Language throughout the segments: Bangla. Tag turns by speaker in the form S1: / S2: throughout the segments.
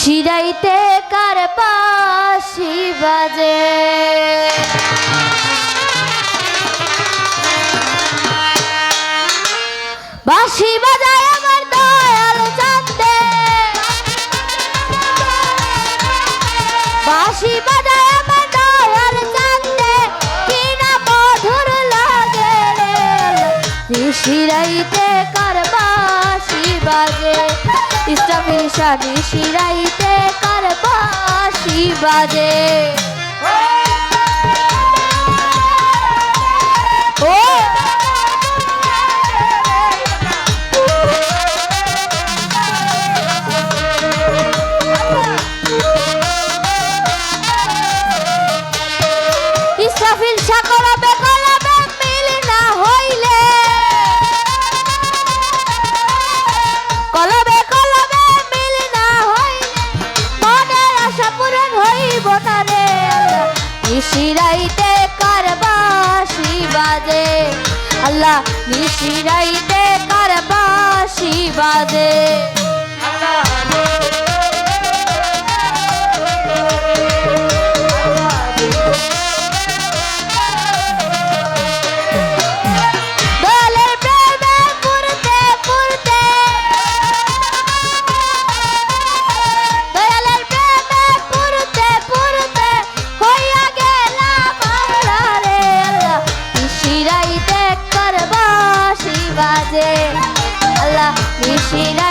S1: শিরাইতে কার পাশি বাজে। বাঁশি বাজায় আমার দয়াল চাঁদে। বাঁশি বাজায় আমার দয়াল চাঁদে। কিনা মধুর লাগে শিরাইতে কার বাজে। ইসলামের শাড়ি শিরাইতে কার বাসি বাজে। Israfil Shah নিশিরাইতে কারবাসি বাজে। আল্লাহ নিশিরাইতে কারবাসি বাজে। chez la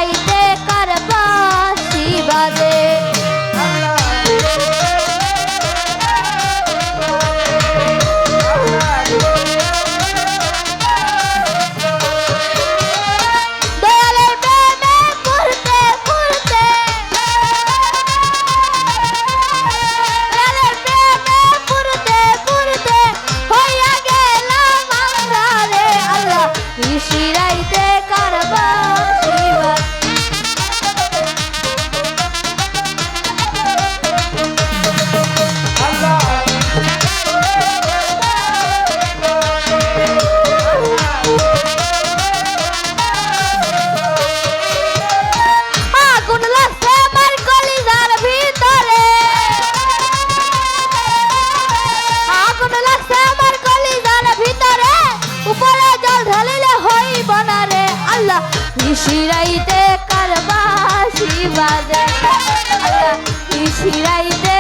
S1: নিশিরাইতে কারবাসি বাজে নিশিরাইতে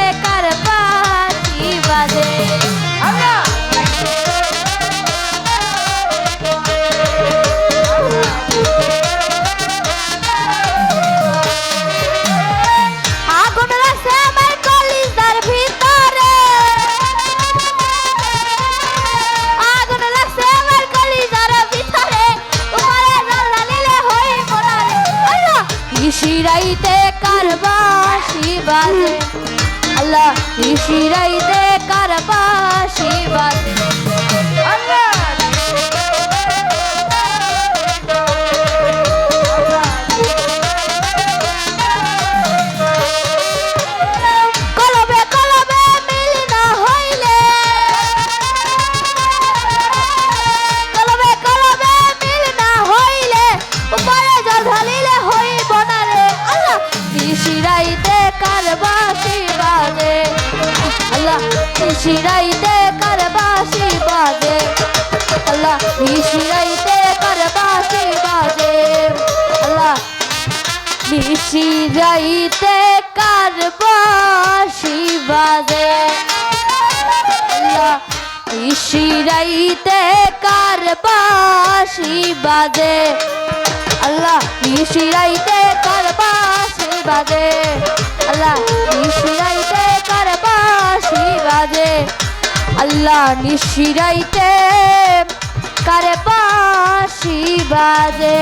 S1: নিশিরাইতে কারবাসি বাজে আল্লাহ ইশিরাইতে কারবাসি বাজে নিশিরাইতে কারবাসি বাজে। আল্লাহ নিশিরাইতে কারবাসি বাজে। আল্লাহ নিশিরাইতে কারবাসি বাজে। আল্লাহ নিশিরাইতে কারবাসি বাজে। আল্লাহ নিশিরাইতে কারবাসি বাজে। আল্লাহ নিশিরাইতে রাজে আল্লাহ নিশিরাইতে কারে বাসি বাজে।